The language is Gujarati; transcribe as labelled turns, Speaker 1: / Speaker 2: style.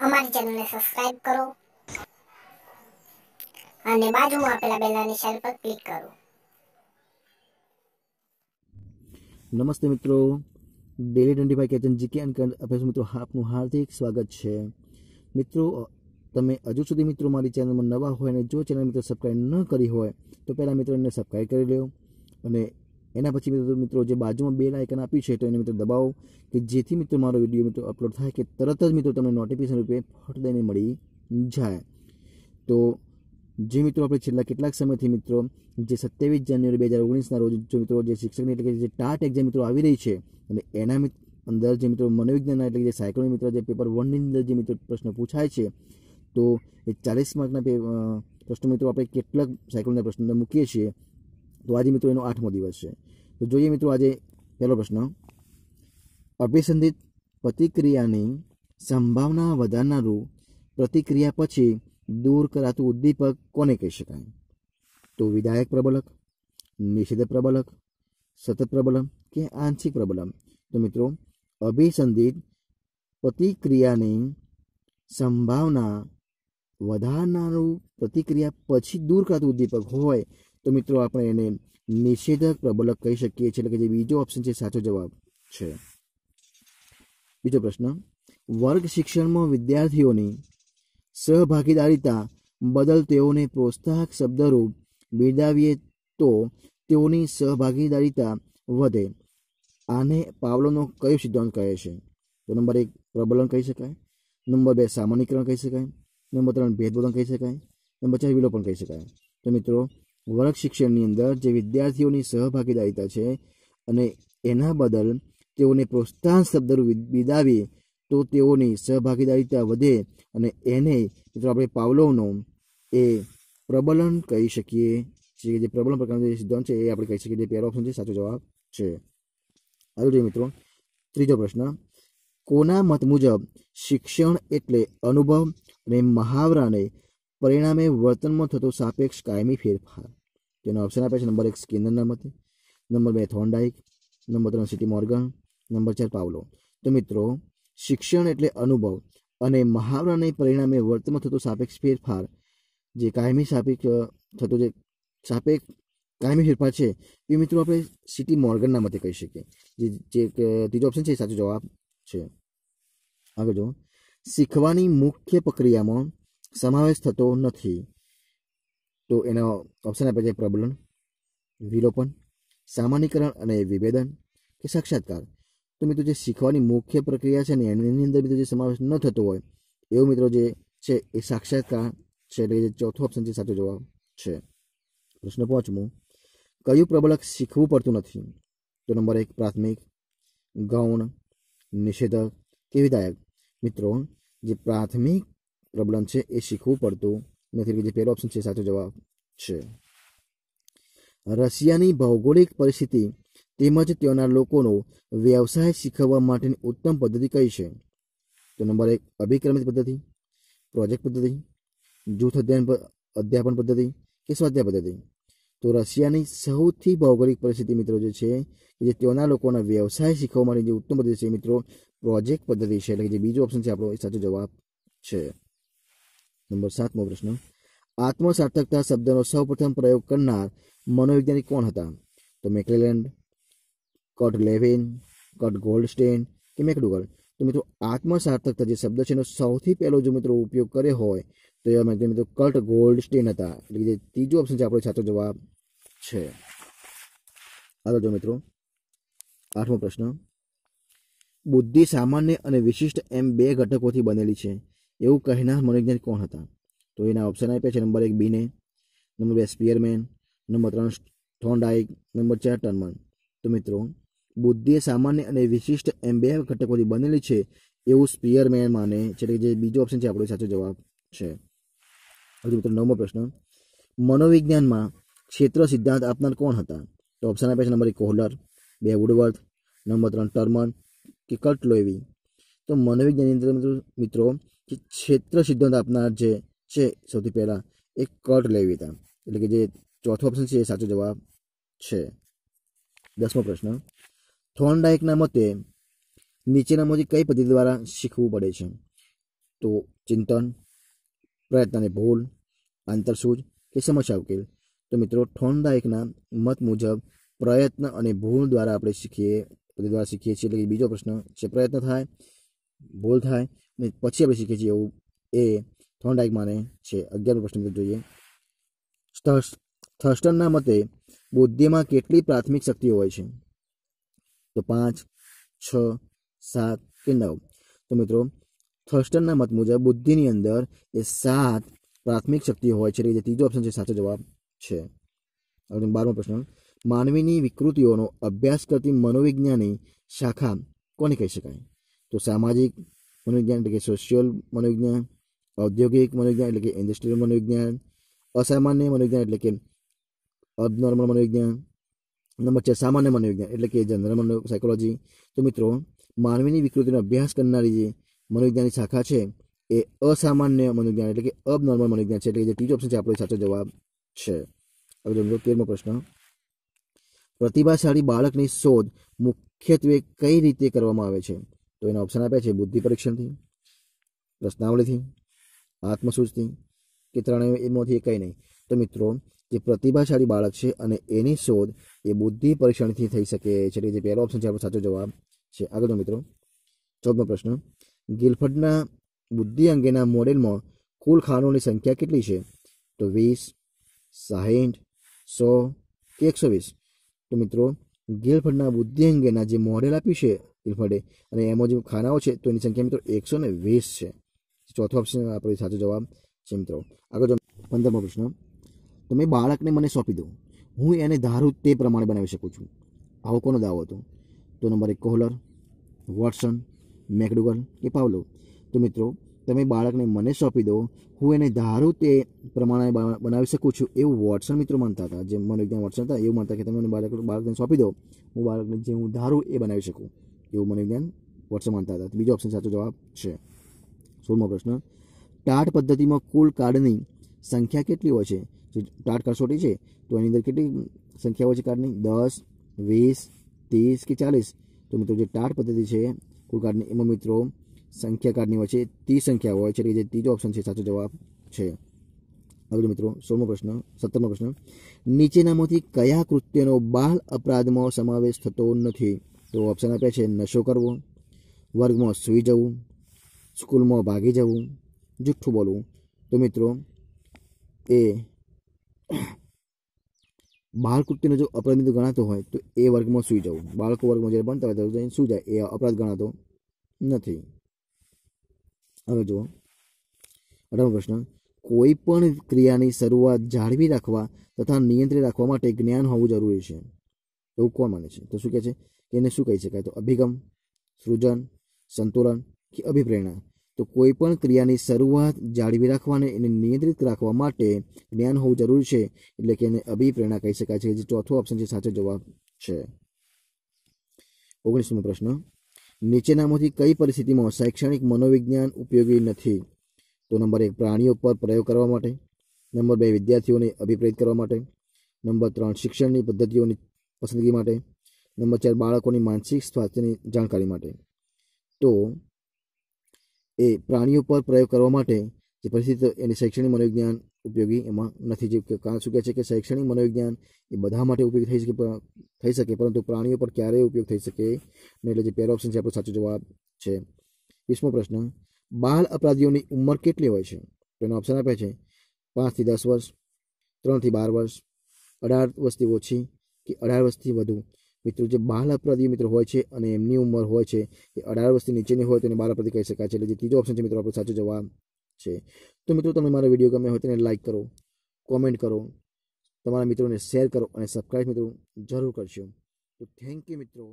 Speaker 1: અમારી ચેનલને સબસ્ક્રાઇબ કરો. અને બાજુમાં આપેલા બેલના નિશાન પર ક્લિક કરો.
Speaker 2: નમસ્તે મિત્રો. ડેલી ટ્વેન્ટી ફાઈવ કેચન જીકે એન્ડ કરંટ અફેર્સ મિત્રો, આપનું હાર્દિક સ્વાગત છે. મિત્રો તમે હજુ સુધી મિત્રો મારી ચેનલમાં નવા હોય અને જો ચેનલ મિત્રો સબસ્ક્રાઈબ ન કરી હોય, તો પહેલાં મિત્રો એને સબસ્ક્રાઈબ કરી લો અને એના પછી મિત્રો મિત્રો જે બાજુમાં બેલ આઇકન આપ્યું છે, તો એને મિત્રો દબાવો કે જેથી મિત્રો મારો વીડિયો મિત્રો અપલોડ થાય કે તરત જ મિત્રો તમને નોટિફિકેશન રૂપે ફટ દઈને મળી જાય. તો જે મિત્રો આપણે છેલ્લા કેટલાક સમયથી મિત્રો જે સત્યાવીસ જાન્યુઆરી બે હજાર ઓગણીસના રોજ જો મિત્રો જે શિક્ષકની એટલે કે જે ટાટ એક્ઝામ મિત્રો આવી રહી છે, અને એના અંદર જે મિત્રો મનોવિજ્ઞાનના એટલે કે જે સાયકોલોજી મિત્રો જે પેપર વનની અંદર જે મિત્રો પ્રશ્ન પૂછાય છે, તો એ ચાલીસ માર્કના પ્રશ્નો મિત્રો આપણે કેટલાક સાયકોલોજીના પ્રશ્નો મૂકીએ છીએ. તો આજે મિત્રો એનો આઠમો દિવસ છે. તો જોઈએ મિત્રો આજે પહેલો પ્રશ્ન. અભિસંધિત પ્રતિક્રિયાની સંભાવના વધારનારું પ્રતિક્રિયા પછી દૂર કરાતું ઉદ્દીપક કોને કહી શકાય? તો વિધાયક પ્રબલક, નિષેધ પ્રબલક, સતત પ્રબલન કે આંશિક પ્રબલન તો મિત્રો, અભિસંધિત પ્રતિક્રિયાની સંભાવના વધારનારું પ્રતિક્રિયા પછી દૂર કરાતું ઉદ્દીપક હોય તો મિત્રો, આપણે એને નિષેધક પ્રબલક કહી શકીએ છીએ, એટલે કે જે બીજો ઓપ્શન છે, સાચો જવાબ છે. બીજો પ્રશ્ન, વર્ગ શિક્ષણમાં વિદ્યાર્થીઓની સહભાગીદારીતા બદલ તેઓને પ્રોત્સાહક શબ્દરૂપ બિરદાવીએ તો તેઓની સહભાગીદારીતા વધે. આને પાવલોનો કયો સિદ્ધાંત કહે છે? તો નંબર એક, પ્રબલન કહી શકાય. નંબર બે, સામાન્યકરણ કહી શકાય. નંબર ત્રણ, ભેદબોધન કહી શકાય. નંબર ચાર, વિલોપન કહી શકાય. તો મિત્રો વર્ગ શિક્ષણની અંદર જે વિદ્યાર્થીઓની સહભાગીદારીતા છે અને એના બદલ તેઓને પ્રોત્સાહન શબ્દરૂપ બિદાવી તો તેઓની સહભાગીદારીતા વધે અને એને, મિત્રો, આપણે પાવલોનો એ પ્રબલન કહી શકીએ છીએ. જે પ્રબલન પ્રકારનો જે સિદ્ધાંત છે, એ આપણે કહી શકીએ. જે પહેલો ઓપ્શન છે, સાચો જવાબ છે. આગળ જોઈએ, મિત્રો. ત્રીજો પ્રશ્ન. કોના મત મુજબ શિક્ષણ એટલે અનુભવ અને મહાવરાને પરિણામે વર્તનમાં થતો સાપેક્ષ કાયમી ફેરફાર. તેનો ઓપ્શન આપે છે નંબર એક સ્કિનરના મતે નંબર બે થોન્ડાઇક, નંબર ત્રણ સિટી મોર્ગન, નંબર ચાર પાવલો. તો મિત્રો, શિક્ષણ એટલે અનુભવ અને મહાવરાને પરિણામે વર્તનમાં થતો સાપેક્ષ ફેરફાર. જે કાયમી સાપેક્ષ થતો જે સાપેક્ષ કાયમી ફેરફાર છે, એ મિત્રો આપણે સિટી મોર્ગનના મતે કહી શકીએ. જે ત્રીજો ઓપ્શન છે એ સાચો જવાબ છે. આગળ જો શીખવાની મુખ્ય પ્રક્રિયામાં સમાવેશ થતો નથી. તો એનો ઓપ્શન આપે છે પ્રબલન, વિલોપન સામાન્યકરણ અને વિભેદન કે સાક્ષાત્કાર. તો મિત્રો જે શીખવાની મુખ્ય પ્રક્રિયા છે ને એની અંદર મિત્રો જે સમાવેશ ન થતો હોય, એવો મિત્રો જે છે એ સાક્ષાત્કાર છે એટલે ચોથો ઓપ્શન છે સાચો જવાબ છે. પ્રશ્ન પાંચમું, કયું પ્રબલક શીખવું પડતું નથી? તો નંબર એક, પ્રાથમિક, ગૌણ, નિષેધક કે વિધાયક. મિત્રો, જે પ્રાથમિક પ્રબલન છે એ શીખવું પડતું નથી કે જે પહેલો ઓપ્શન છે સાચો જવાબ છે રશિયાની ભૌગોલિક પરિસ્થિતિ તેમજ ત્યાંના લોકોનો વ્યવસાય શીખવવા માટેની ઉત્તમ પદ્ધતિ કઈ છે તો નંબર એક અભિક્રમિત પદ્ધતિ પ્રોજેક્ટ પદ્ધતિ જૂથ અધ્યયન અધ્યાપન પદ્ધતિ કે સ્વાધ્યાય પદ્ધતિ તો રશિયાની સૌથી ભૌગોલિક પરિસ્થિતિ મિત્રો જે છે કે જે ત્યાંના લોકોના વ્યવસાય શીખવવા માટે જે ઉત્તમ પદ્ધતિ છે મિત્રો પ્રોજેક્ટ પદ્ધતિ છે એટલે કે જે બીજો ઓપ્શન છે આપણો એ સાચો જવાબ છે નંબર સાતમો પ્રશ્ન. આત્મસાર્થકતા શબ્દનો સૌપ્રથમ પ્રયોગ કરનાર મનોવૈજ્ઞાનિક કોણ હતા? તો મેકલેલેન્ડ, કટ લેવિન, કટ ગોલ્ડસ્ટેન કે મેકડુગલ? તો મિત્રો, આત્મસાર્થકતા જે શબ્દ છે એનો સૌથી પહેલો જો મિત્રો ઉપયોગ કર્યો હોય, તો એ મિત્રો કટ ગોલ્ડસ્ટેન હતા. એટલે જે ત્રીજો ઓપ્શન છે આપણો સાચો જવાબ છે. આગળ જો મિત્રો, આઠમો પ્રશ્ન. બુદ્ધિ સામાન્ય અને વિશિષ્ટ એમ બે ઘટકોથી બનેલી છે. એવું કહેનાર મનોવૈજ્ઞાનિક કોણ હતા? તો એના ઓપ્શન આપ્યા છે નંબર એક બીને નંબર બે સ્પિયરમેન નંબર ત્રણ થોન્ડાઇક નંબર ચાર ટર્મન તો મિત્રો બુદ્ધિ સામાન્ય અને વિશિષ્ટ એમ બે ઘટકોથી બનેલી છે એવું સ્પિયરમેન માને છે. એટલે જે બીજો ઓપ્શન છે આપણો સાચો જવાબ છે. હજુ મિત્રો નવમો પ્રશ્ન. મનોવિજ્ઞાનમાં ક્ષેત્ર સિદ્ધાંત આપનાર કોણ હતા? તો ઓપ્શન આપ્યા છે નંબર એક કોહલર, બે વુડવર્થ નંબર ત્રણ ટર્મન કે કટ લોએવી તો મનોવિજ્ઞાનની અંદર મિત્રો જે ક્ષેત્ર સિદ્ધાંત આપનાર જે છે સૌથી પહેલાં એ કટ લેવી હતા. એટલે કે જે ચોથો ઓપ્શન છે એ સાચો જવાબ છે. દસમો પ્રશ્ન. થોર્નડાઇકના મતે નીચેનામાંથી કઈ પદ્ધતિ દ્વારા શીખવું પડે છે? તો ચિંતન પ્રયત્નની ભૂલ આંતરસૂજ કે સમસ્યા ઉકેલ. તો મિત્રો થોર્નડાઇકના મત મુજબ પ્રયત્ન અને ભૂલ દ્વારા આપણે શીખીએ, પદ્ધતિ દ્વારા શીખીએ છીએ. એટલે કે બીજો પ્રશ્ન છે પ્રયત્ન થાય, ભૂલ થાય પછી આપણે શીખીએ છીએ એવું એ થોર્નડાઇક માને છે. અગિયારમો પ્રશ્ન જોઈએ. થર્સ્ટનના મતે બુદ્ધિમાં કેટલી પ્રાથમિક શક્તિઓ હોય છે? તો પાંચ, છ, સાત કે નવ. તો મિત્રો થર્સ્ટનના મત મુજબ બુદ્ધિની અંદર એ સાત પ્રાથમિક શક્તિઓ હોય છે. એટલે જે ત્રીજો ઓપ્શન છે, સાચો જવાબ છે. બારમો પ્રશ્ન. માનવીની વિકૃતિઓનો અભ્યાસ કરતી મનોવિજ્ઞાની શાખા કોને કહી શકાય? તો સામાજિક મનોવિજ્ઞાન એટલે કે સોશિયલ મનોવિજ્ઞાન, ઔદ્યોગિક મનોવિજ્ઞાન એટલે કે ઇન્ડસ્ટ્રીયલ મનોવિજ્ઞાન, અસામાન્ય મનોવિજ્ઞાન એટલે કે અબનોર્મલ મનોવિજ્ઞાન, નંબર છે સામાન્ય મનોવિજ્ઞાન એટલે કે જનરલ મનો સાયકોલોજી તો મિત્રો, માનવીની વિકૃતિનો અભ્યાસ કરનારી જે મનોવિજ્ઞાનની શાખા છે, એ અસામાન્ય મનોવિજ્ઞાન એટલે કે અબનોર્મલ મનોવિજ્ઞાન છે, એટલે જે ત્રીજો ઓપ્શન છે, આપણો સાચો જવાબ છે. હવે જો તેરમો પ્રશ્ન. પ્રતિભાશાળી બાળકની શોધ મુખ્યત્વે કઈ રીતે કરવામાં આવે છે? તો એના ઓપ્શન આપ્યા છે બુદ્ધિ પરીક્ષણથી પ્રશ્નાવલીથી આત્મસૂચથી, કે ત્રણેય એમાંથી કંઈ નહીં. તો મિત્રો, જે પ્રતિભાશાળી બાળક છે અને એની શોધ એ બુદ્ધિ પરીક્ષણથી થઈ શકે છે. એટલે જે પહેલો ઓપ્શન છે, આપણો સાચો જવાબ છે. આગળનો મિત્રો ચૌદમો પ્રશ્ન ગિલફર્ડના બુદ્ધિ અંગેના મોડેલમાં કુલ ખાનોની સંખ્યા કેટલી છે? તો વીસ, સાહીઠ, સો, કે એકસો વીસ. તો મિત્રો ગિલફર્ડના બુદ્ધિ અંગેના જે મોડેલ આપ્યું છે ગિલફર્ડે અને એમાં જે ખાનાઓ છે તો એની સંખ્યા મિત્રો એકસો ને વીસ છે ચોથો ઓપ્શન આપણો સાચો જવાબ છે મિત્રો આગળ જો પંદરમો પ્રશ્ન તમે બાળકને મને સોંપી દો હું એને ધારું તે પ્રમાણે બનાવી શકું છું આવો કોનો દાવો હતો તો નંબર એક કોહલર વોટસન મેકડુગલ કે પાવલો તો મિત્રો તમે બાળકને મને સોંપી દો હું એને ધારું તે પ્રમાણે બનાવી શકું છું એવું વોટસન મિત્રો માનતા હતા જે મનોવિજ્ઞાન વોટસન હતા એવું માનતા કે તમે મને બાળક બાળકને સોંપી દો હું બાળકને જે હું ધારું એ બનાવી શકું એવું મનોવિજ્ઞાન વર્ષે માનતા હતા. બીજો ઓપ્શન સાચો જવાબ છે. સોળમો પ્રશ્ન. ટાટ પદ્ધતિમાં કુલ કાર્ડની સંખ્યા કેટલી હોય છે? જે ટાટ કસોટી છે, તો એની અંદર કેટલી સંખ્યા હોય છે કાર્ડની? દસ, વીસ, ત્રીસ કે ચાલીસ? તો મિત્રો જે ટાટ પદ્ધતિ છે, કુલ કાર્ડની, એમાં મિત્રો સંખ્યા કાર્ડની હોય છે, ત્રીસ સંખ્યા હોય છે, એટલે જે ત્રીજો ઓપ્શન છે, સાચો જવાબ છે. આગળ મિત્રો, સોળમો પ્રશ્ન, સત્તરમો પ્રશ્ન. નીચેનામાંથી કયા કૃત્યનો બાળ અપરાધમાં સમાવેશ થતો નથી? તો ઓપ્શન આપ્યા છે, નશો કરવો, વર્ગમાં સૂઈ જવું, સ્કૂલમાં ભાગી જવું, જુઠ્ઠું બોલવું. તો મિત્રો, એ બાળકૃત્યનો જો અપરાધ ગણાતો હોય, તો એ વર્ગમાં સૂઈ જવું. બાળકો વર્ગમાં જ્યારે ભણતા હોય, ત્યારે સૂઈ જાય? એ અપરાધ ગણાતો નથી. હવે જુઓ. અઢારમો પ્રશ્ન. કોઈ પણ ક્રિયાની શરૂઆત જાળવી રાખવા તથા નિયંત્રિત રાખવા માટે જ્ઞાન હોવું જરૂરી છે. એવું કોણ માને છે? તો શું કહે છે? એને શું કહી શકાય? તો અભિગમ, સૃજન, સંતુલન કે અભિપ્રેરણા. તો કોઈ પણ ક્રિયાની શરૂઆત જાળવી રાખવા અને એને નિયંત્રિત રાખવા માટે જ્ઞાન હોવું જરૂરી છે. એટલે કે એને અભિપ્રેરણા કહી શકાય છે. જે ચોથો ઓપ્શન છે, સાચો જવાબ છે. ઓગણીસમો પ્રશ્ન. નીચેનામાંથી કઈ પરિસ્થિતિમાં શૈક્ષણિક મનોવિજ્ઞાન ઉપયોગી નથી? તો નંબર એક, પ્રાણીઓ પર પ્રયોગ કરવા માટે. નંબર બે, વિદ્યાર્થીઓને અભિપ્રેરિત કરવા માટે. નંબર ત્રણ, શિક્ષણની પદ્ધતિઓની પસંદગી માટે. નંબર ચાર, બાળકોની માનસિક સ્વાસ્થ્યની જાણકારી માટે. તો, એ પ્રાણીઓ પર પ્રયોગ કરવા માટે જે પરિસ્થિતિ એની શૈક્ષણિક મનોવિજ્ઞાન ઉપયોગી એમાં નથી. જે કારણ શું કહે છે કે શૈક્ષણિક મનોવિજ્ઞાન એ બધા માટે ઉપયોગી થઈ શકે થઈ શકે, પરંતુ પ્રાણીઓ પર ક્યારેય ઉપયોગ થઈ શકે નહીં. એટલે જે પહેલો ઓપ્શન છે, આપણો સાચો જવાબ છે. વીસમો પ્રશ્ન બાળ અપરાધીઓની ઉંમર કેટલી હોય છે? તો એનો ઓપ્શન આપે છે પાંચથી દસ વર્ષ ત્રણથી બાર વર્ષ, અઢાર વર્ષથી ઓછી કે અઢાર વર્ષથી વધુ. મિત્રો, જે બાળ અપરાધીઓ મિત્રો હોય છે અને એમની ઉંમર હોય છે, એ અઢાર વર્ષથી નીચેની હોય તો એને બાળ અપરાધી કહી શકાય છે. એટલે જે ત્રીજો ઓપ્શન છે, મિત્રો, આપણો સાચો જવાબ છે. તો મિત્રો તમે મારો વીડિયો ગમે હોય તેને લાઇક કરો કોમેન્ટ કરો, તમારા મિત્રોને શેર કરો અને સબસ્ક્રાઈબ મિત્રો જરૂર કરશો તો થેન્ક યુ મિત્રો.